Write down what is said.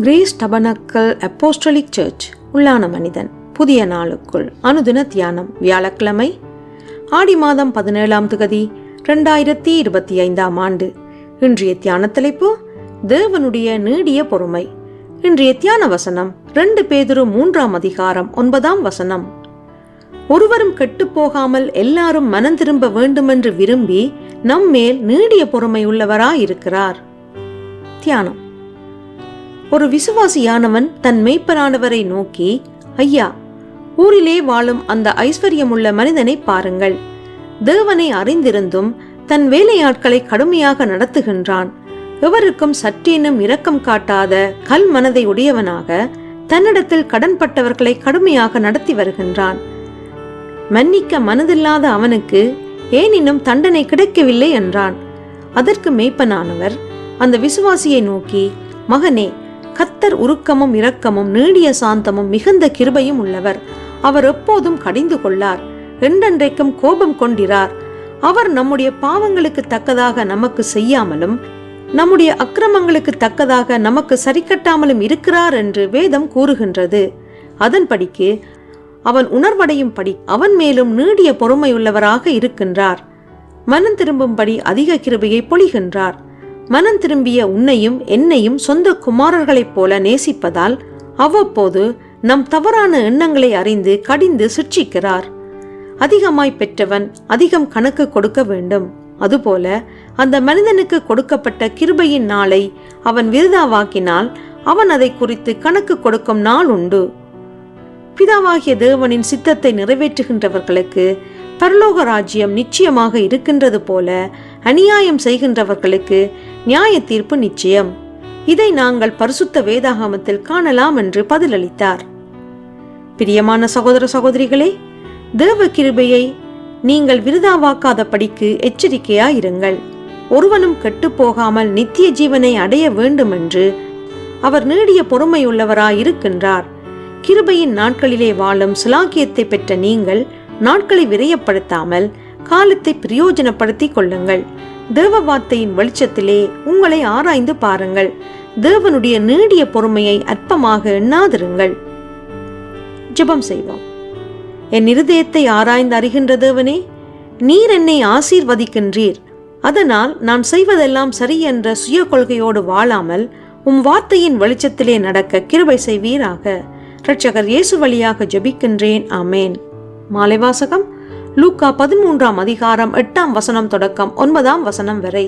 Grace tabernacle apostolic search உள்ளான மனிதன் புதிய நாளுக்குள் அனுதின தியானம் வியாழக்கிழமை ஆடி மாதம் பதினேழாம் திகதி ரெண்டாயிரத்தி இருபத்தி ஐந்தாம் ஆண்டு. இன்றைய தியான தலைப்பு தேவனுடைய நீடிய பொறுமை. இன்றைய தியான வசனம் ரெண்டு பேதுரு மூன்றாம் அதிகாரம் ஒன்பதாம் வசனம். ஒருவரும் கெட்டுப் போகாமல் எல்லாரும் மனம் திரும்ப வேண்டுமென்று விரும்பி நம்மேல் நீடிய பொறுமை உள்ளவராயிருக்கிறார். தியானம். ஒரு விசுவாசியானவன் தன் மெய்ப்பரானவரை நோக்கி ஐயா ஊரிலே வாழும் அந்த ஐஸ்வர்யமுள்ள மனிதனை பாருங்கள். தேவனை அறிந்திருந்தும் தன் வேலையாட்களை கடுமையாக நடத்துகின்றான். எவருக்கும் சற்றேனும் இரக்கம் காட்டாத கல் மனதை உடையவனாக தன்னிடத்தில் கடன்பட்டவர்களை கடுமையாக நடத்தி வருகின்றான். மன்னிக்க மனதில்லாத அவனுக்கு ஏனினும் தண்டனை கிடைக்கவில்லை என்றான். அதற்கு மேய்ப்பனானவர் அந்த விசுவாசியை நோக்கி மகனே கத்தர் உருக்கமும் இரக்கமும் நீடிய சாந்தமும் மிகுந்த கிருபையும் உள்ளவர். அவர் எப்போதும் கடிந்து கொள்ளார் என்றென்றைக்கும் கோபம் கொண்டிரார். அவர் நம்முடைய பாவங்களுக்கு தக்கதாக நமக்கு செய்யாமலும் நம்முடைய அக்கிரமங்களுக்கு தக்கதாக நமக்கு சரிக்கட்டாமலும் இருக்கிறார் என்று வேதம் கூறுகின்றது. அதன்படிக்கு அவன் உணர்வடையும் படி அவன் மேலும் நீடிய பொறுமையுள்ளவராக இருக்கின்றார். மனம் திரும்பும்படி அதிக கிருபையை பொழிகின்றார். மனம் திரும்பிய உன்னையும் என்னையும் சொந்த குமாரர்களைப் போல நேசிப்பதால் அவ்வப்போது நம் தவறான எண்ணங்களை அறிந்து கடிந்து சிட்சிக்கிறார் அதிகமாய் பெற்றவன் அதிகம் கணக்கு கொடுக்க வேண்டும். அதுபோல அந்த மனிதனுக்கு கொடுக்கப்பட்ட கிருபையின் நாளை அவன் விருதாவாக்கினால் அவன் அதை குறித்து கணக்கு கொடுக்கும் நாள் உண்டு. பிதாவாகிய தேவனின் சித்தத்தை நிறைவேற்றுகின்றவர்களுக்கு பரலோக ராஜ்யம் நிச்சயமாக இருக்கின்றது போல அநியாயம் செய்கின்றவர்களுக்கு நியாய தீர்ப்பு நிச்சயம். இதை நாங்கள் பரிசுத்த வேதாகமத்தில் காணலாம் என்று பதிலளித்தார். பிரியமான சகோதர சகோதரிகளே தேவ கிருபையை நீங்கள் விருதாவாக்காத படிக்கு எச்சரிக்கையாயிருங்கள். ஒருவனும் கெட்டுப் போகாமல் நித்திய ஜீவனை அடைய வேண்டுமென்று அவர் நீடிய பொறுமையுள்ளவராயிருக்கின்றார். கிருபையின் நாட்களிலே வாழும் சிலாக்கியத்தை பெற்ற நீங்கள் நாட்களை விரயப்படுத்தாமல் காலத்தை பிரயோஜனப்படுத்திக் கொள்ளுங்கள். தேவ வார்த்தையின் வெளிச்சத்திலே உங்களை ஆராய்ந்து பாருங்கள். தேவனுடைய நீடிய பொறுமையை அற்பமாக எண்ணாதிருங்கள். ஜெபம் செய்வோம். என் இருதயத்தை ஆராய்ந்து அறிகின்ற தேவனே நீர் என்னை ஆசீர்வதிக்கின்றீர். அதனால் நான் செய்வதெல்லாம் சரி என்ற சுய கொள்கையோடு வாழாமல் உம் வார்த்தையின் வெளிச்சத்திலே நடக்க கிருபை செய்வீராக. இரட்சகர் இயேசு வழியாக ஜெபிக்கின்றேன். ஆமேன். மாலை வாசகம். லூக்கா பதிமூன்றாம் அதிகாரம் எட்டாம் வசனம் தொடக்கம் ஒன்பதாம் வசனம் வரை.